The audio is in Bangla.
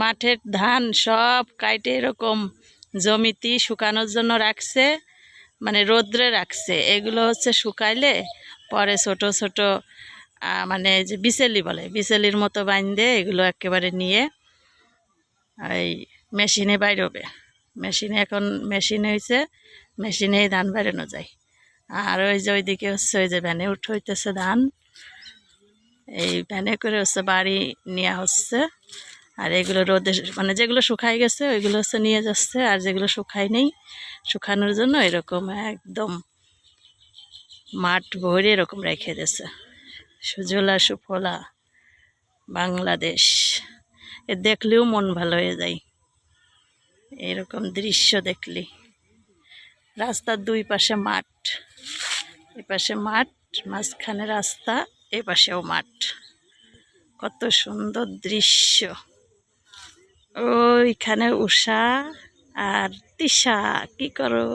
মাঠের ধান সব কাইটে এরকম জমিতে শুকানোর জন্য রাখছে মানে রোদ্রে রাখছে। এগুলো হচ্ছে শুকাইলে পরে ছোট ছোট মানে যে বিচেলি বলে, বিচেলির মতো বাইন্দে এগুলো একেবারে নিয়ে এই মেশিনে বাইরবে। মেশিনে এখন মেশিন হয়েছে মেশিনেই ধান বেরানো যায়। আর ওই যে ওইদিকে হচ্ছে ওই যে ভ্যানে উঠে হইতেছে ধান। এই ভ্যানে করে হচ্ছে বাড়ি নেওয়া হচ্ছে। আর এগুলো রোদে মানে যেগুলো শুকাই গেছে, ওইগুলো হচ্ছে নিয়ে যাচ্ছে, আর যেগুলো শুকাই নেই, শুকানোর জন্য এরকম একদম মাঠ ভরে এরকম রেখে দিয়েছে। সুজলা সুফলা বাংলাদেশ, এ দেখলেও মন ভালো হয়ে যায়। এরকম দৃশ্য দেখলি। রাস্তার দুই পাশে মাঠ, এ পাশে মাঠ, মাঝখানে রাস্তা, এ পাশেও মাঠ। কত সুন্দর দৃশ্য। ওইখানে উষা আর তিশা কি করো?